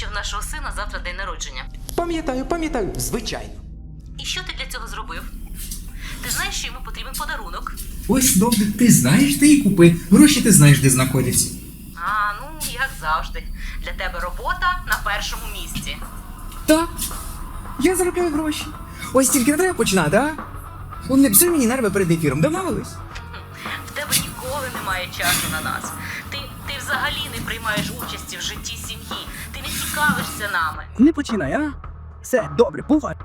що в нашого сина завтра день народження? Пам'ятаю, пам'ятаю, звичайно. І що ти для цього зробив? Ти знаєш, що йому потрібен подарунок? Ось добре, ти знаєш, ти і купи. Гроші ти знаєш, де знаходяться. А, ну як завжди. Для тебе робота на першому місці. Так. Я заробляю гроші. Ось тільки не треба починати, а? Он не псуй мені нерви перед ефіром, домовились? В тебе ніколи немає часу на нас. Ти, ти взагалі не приймаєш участі в житті цікавишся нами. Не починай, а? Все, добре, бувай.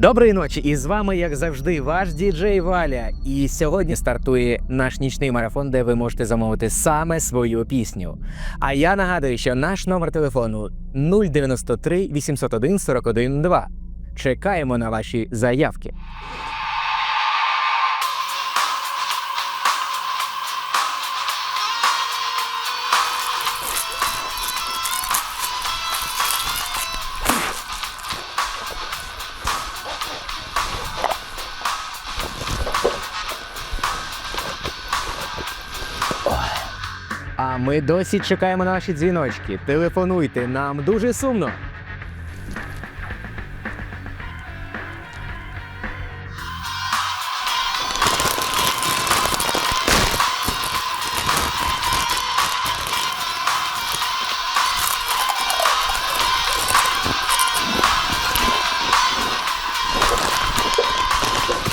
Доброї ночі, і з вами, як завжди, ваш діджей Валя. І сьогодні стартує наш нічний марафон, де ви можете замовити саме свою пісню. А я нагадую, що наш номер телефону 093 801 41 2. Чекаємо на ваші заявки. А ми досі чекаємо на ваші дзвіночки. Телефонуйте, нам дуже сумно.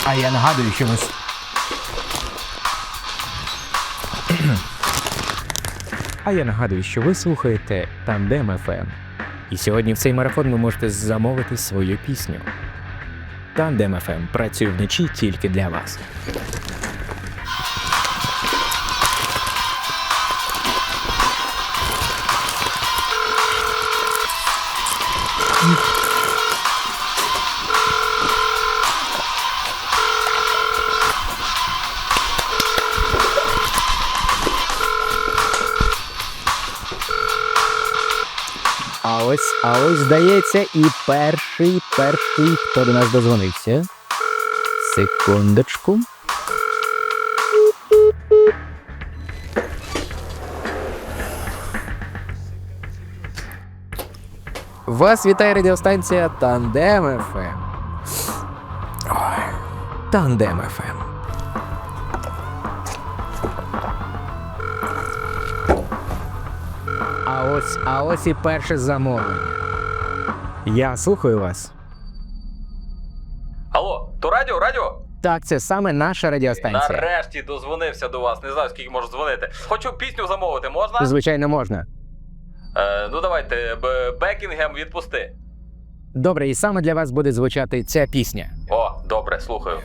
А я нагадую, що ми. А я нагадую, що ви слухаєте Тандем FM. І сьогодні в цей марафон ви можете замовити свою пісню. Тандем FM працює вночі тільки для вас. А ось, а ось здається, і перший, перший, хто до нас дозвонився. Секундочку. Вас вітає радіостанція Тандем ФМ. Ой, Тандем ФМ. Ось, а ось і перше замовлення. Я слухаю вас. Алло, то радіо, радіо? Так, це саме наша радіостанція. Нарешті дозвонився до вас. Не знаю, скільки можу дзвонити. Хочу пісню замовити, можна? Звичайно, можна. Е, ну давайте, Б- Бекінгем відпусти. Добре, і саме для вас буде звучати ця пісня. О, добре, слухаю.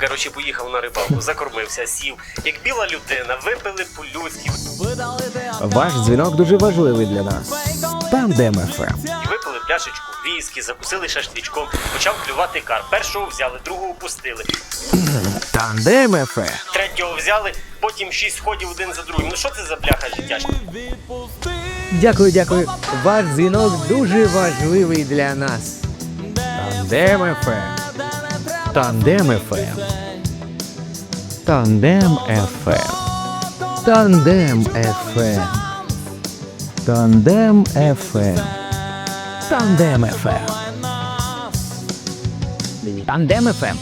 Коротше, поїхав на рибалку, закормився, сів. Як біла людина, випили по-людськи. Ваш дзвінок дуже важливий для нас. Тандем ФМ. І випили пляшечку віскі, закусили шашличком, почав клювати кар. Першого взяли, другого пустили, Тандем ФМ. третього взяли, потім шість ходів один за другим. Ну що це за бляха життя? Дякую, дякую. Ваш дзвінок дуже важливий для нас. Тандем ФМ. Тандем ФМ. Тандем ФМ. Тандем ФМ. Тандем ФМ. Тандем ФМ. Тандем ФМ.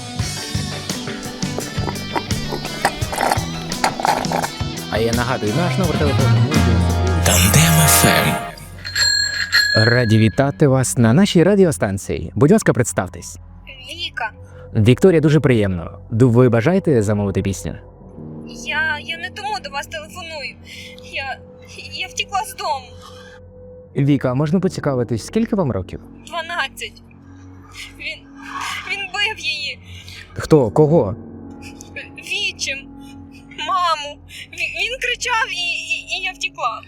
А я нагадую, наш номер телефону 093 Тандем ФМ. Раді вітати вас на нашій радіостанції. Будь ласка, представтесь. Віка, Вікторія, дуже приємно. Ви бажаєте замовити пісню? я, я не тому до вас телефоную. Я, я втекла з дому. Віка, можна поцікавитись, скільки вам років? 12. Він, він бив її. Хто? Кого? Вічим. Маму. Він, він кричав і, і, і я втекла.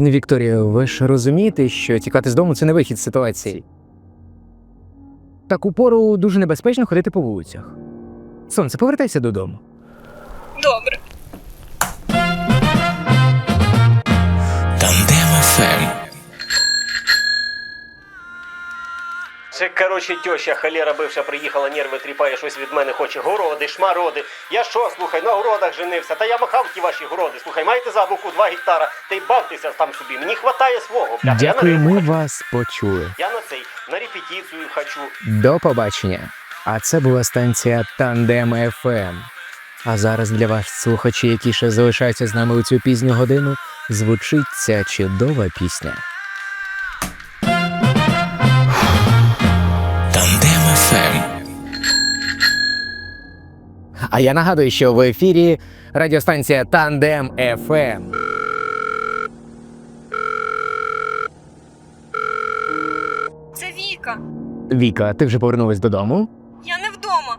Вікторія, ви ж розумієте, що тікати з дому це не вихід з ситуації. Таку пору дуже небезпечно ходити по вулицях. Сонце, повертайся додому. Це, коротше, тьоща халера бивша приїхала, нерви тріпає, щось від мене хоче. Городи, шмароди. Я що, слухай, на городах женився. Та я махав ті ваші городи. Слухай, маєте за боку 2 гектара, та й бавтеся там собі. Мені хватає свого. бляха. Дякую, ми хочу. вас почули. Я на цей, на репетицію хочу. До побачення. А це була станція Тандем FM. А зараз для вас, слухачі, які ще залишаються з нами у цю пізню годину, звучить ця чудова пісня. Тандем FM. А я нагадую, що в ефірі радіостанція Тандем FM. Це Віка. Віка, ти вже повернулась додому? Я не вдома.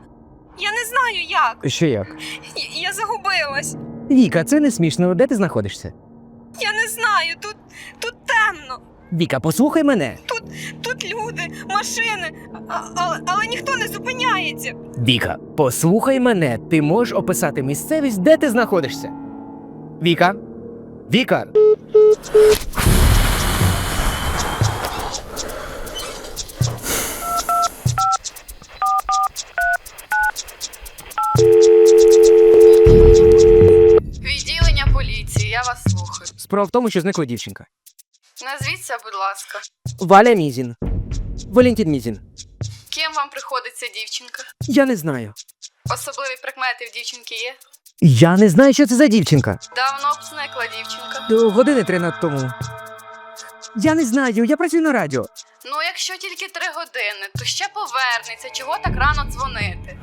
Я не знаю як. Що як? Я, я загубилась. Віка, це не смішно. Де ти знаходишся? Я не знаю. Тут, тут темно. Віка, послухай мене. Тут люди, машини, а, але, але ніхто не зупиняється. Віка, послухай мене. Ти можеш описати місцевість, де ти знаходишся? Віка? Віка? Відділення поліції, я вас слухаю. Справа в тому, що зникла дівчинка. Назвіться, будь ласка, Валя Мізін. Валентин Мізін. ким вам приходиться дівчинка? Я не знаю. Особливі прикмети в дівчинки є? Я не знаю, що це за дівчинка. Давно б зникла дівчинка. До години три над тому. Я не знаю, я працюю на радіо. Ну, якщо тільки три години, то ще повернеться. Чого так рано дзвонити?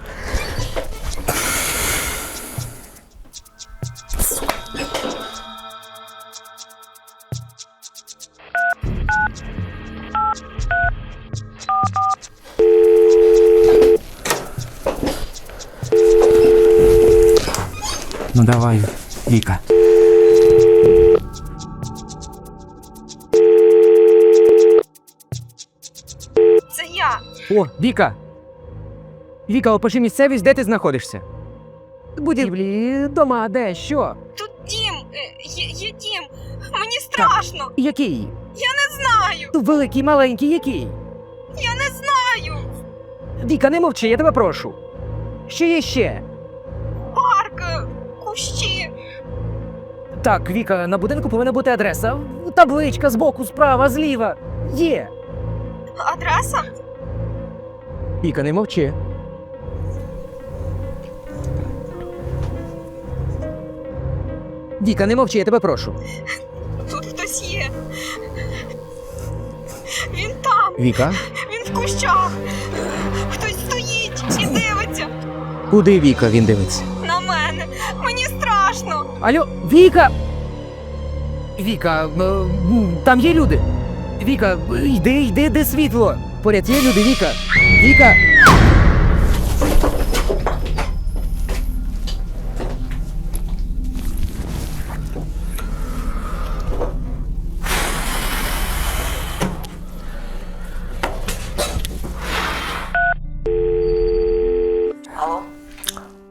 Давай, Віка. Це я. О, Віка! Віка, опиши місцевість, де ти знаходишся. Будівлі, дома, де, що? Тут дім. е, Є, є дім. Мені страшно. Який? Я Не знаю. Великий, маленький, який? Я не знаю. Віка, не мовчи, я тебе прошу. Що є ще? Кущі. Так, Віка, на будинку повинна бути адреса. Табличка збоку, справа, зліва. Є. Адреса? Віка, не мовчи. Віка, не мовчи, я тебе прошу. Тут хтось є. Він там, Віка? він в кущах. Хтось стоїть і дивиться Куди Віка він дивиться? Алло, Віка! Віка, там є люди. Віка, йди, йди, де світло. Поряд є люди, Віка. Віка.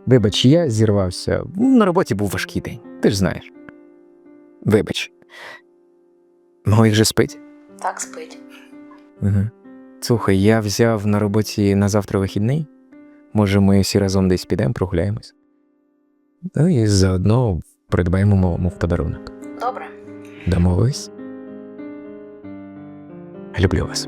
Вибач, я зірвався. На роботі був важкий день. Ти ж знаєш. Вибач. Малий вже спить? Так спить. Угу. Слухай, я взяв на роботі на завтра вихідний. Може, ми всі разом десь підемо, прогуляємось. Ну і заодно придбаємо малому в подарунок. Добре. Домовились? Люблю вас.